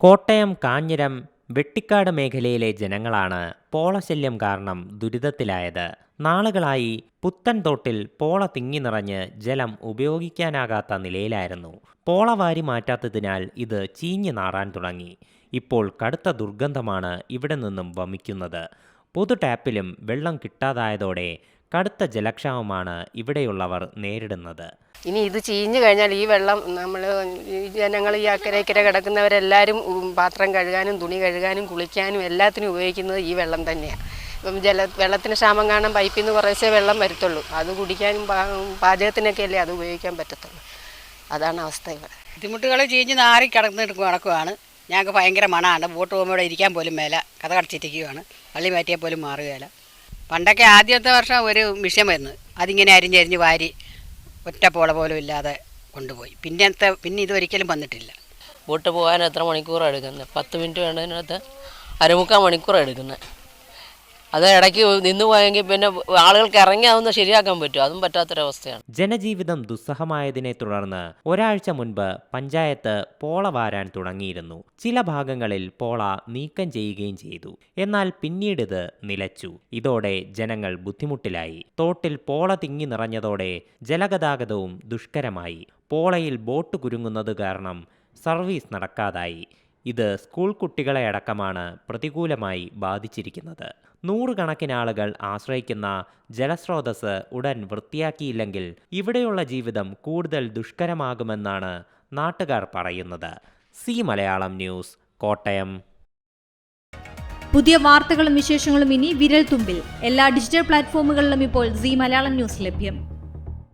കോട്ടയം കാഞ്ഞിരം വെട്ടിക്കാട് മേഖലയിലെ ജനങ്ങളാണ് പോളശല്യം കാരണം ദുരിതത്തിലായത്. നാളുകളായി പുത്തൻ തോട്ടിൽ പോള തിങ്ങി നിറഞ്ഞ് ജലം ഉപയോഗിക്കാനാകാത്ത നിലയിലായിരുന്നു. പോള വാരി മാറ്റാത്തതിനാൽ ഇത് ചീഞ്ഞു നാറാൻ തുടങ്ങി. ഇപ്പോൾ കടുത്ത ദുർഗന്ധമാണ് ഇവിടെ നിന്നും വമിക്കുന്നത്. പൊതു ടാപ്പിലും വെള്ളം കിട്ടാതായതോടെ കടുത്ത ജലക്ഷാമമാണ് ഇവിടെയുള്ളവർ നേരിടുന്നത്. ഇനി ഇത് ചീഞ്ഞു കഴിഞ്ഞാൽ ഈ വെള്ളം നമ്മൾ ജനങ്ങൾ ഈ അക്കരക്കര കിടക്കുന്നവരെല്ലാവരും പാത്രം കഴുകാനും തുണി കഴുകാനും കുളിക്കാനും എല്ലാത്തിനും ഉപയോഗിക്കുന്നത് ഈ വെള്ളം തന്നെയാണ്. ഇപ്പം ജല വെള്ളത്തിന് ക്ഷാമം കാണാൻ പൈപ്പിൽ നിന്ന് കുറേശ്ശേ വെള്ളം വരത്തുള്ളൂ. അത് കുടിക്കാനും പാചകത്തിനൊക്കെ അല്ലേ അത് ഉപയോഗിക്കാൻ പറ്റത്തുള്ളൂ. അതാണ് അവസ്ഥ ഇവിടെ. ബുദ്ധിമുട്ടുകൾ ചീഞ്ഞ് നാറി കിടന്ന് കിടക്കുവാണ്. ഞങ്ങൾക്ക് ഭയങ്കര മണമാണ് ബോട്ട് പോകുമ്പോൾ ഇവിടെ ഇരിക്കാൻ പോലും മേല. കഥ കടച്ചിരിക്കുകയാണ് പള്ളി മാറ്റിയാൽ പോലും മാറുകയില്ല. പണ്ടൊക്കെ ആദ്യത്തെ വർഷം ഒരു വിഷയം വരുന്നു അതിങ്ങനെ അരിഞ്ഞരിഞ്ഞ് വാരി ഒറ്റ പോള പോലും ഇല്ലാതെ കൊണ്ടുപോയി. പിന്നത്തെ പിന്നെ ഇതൊരിക്കലും വന്നിട്ടില്ല. ബോട്ട് പോകാൻ എത്ര മണിക്കൂറാണ് എടുക്കുന്നത്? പത്ത് മിനിറ്റ് വേണ്ടതിനകത്ത് അരമുക്കാൽ മണിക്കൂറാണ് എടുക്കുന്നത്. അത് ഇടയ്ക്ക് നിന്ന് പോയെങ്കിൽ പിന്നെ ആളുകൾക്ക് ഇറങ്ങി ശരിയാക്കാൻ പറ്റും. അതും പറ്റാത്തൊരവസ്ഥയാണ്. ജനജീവിതം ദുസ്സഹമായതിനെ തുടർന്ന് ഒരാഴ്ച മുൻപ് പഞ്ചായത്ത് പോള വാരാൻ തുടങ്ങിയിരുന്നു. ചില ഭാഗങ്ങളിൽ പോള നീക്കം ചെയ്യുകയും ചെയ്തു. എന്നാൽ പിന്നീട് ഇത് നിലച്ചു. ഇതോടെ ജനങ്ങൾ ബുദ്ധിമുട്ടിലായി. തോട്ടിൽ പോള തിങ്ങി നിറഞ്ഞതോടെ ജലഗതാഗതവും ദുഷ്കരമായി. പോളയിൽ ബോട്ട് കുരുങ്ങുന്നത് കാരണം സർവീസ് നടക്കാതായി. ഇത് സ്കൂൾ കുട്ടികളെ അടക്കമാണ് പ്രതികൂലമായി ബാധിച്ചിരിക്കുന്നത്. നൂറുകണക്കിന് ആളുകൾ ആശ്രയിക്കുന്ന ജലസ്രോതസ് ഉടൻ വൃത്തിയാക്കിയില്ലെങ്കിൽ ഇവിടെയുള്ള ജീവിതം കൂടുതൽ ദുഷ്കരമാകുമെന്നാണ് നാട്ടുകാർ പറയുന്നത്. C Malayalam news Kottayam. പുതിയ വാർത്തകളും വിശേഷങ്ങളും ഇനി വിരൽ തുമ്പിൽ എല്ലാ ഡിജിറ്റൽ പ്ലാറ്റ്ഫോമുകളിലും ഇപ്പോൾ സി മലയാളം ന്യൂസ് ലഭ്യം.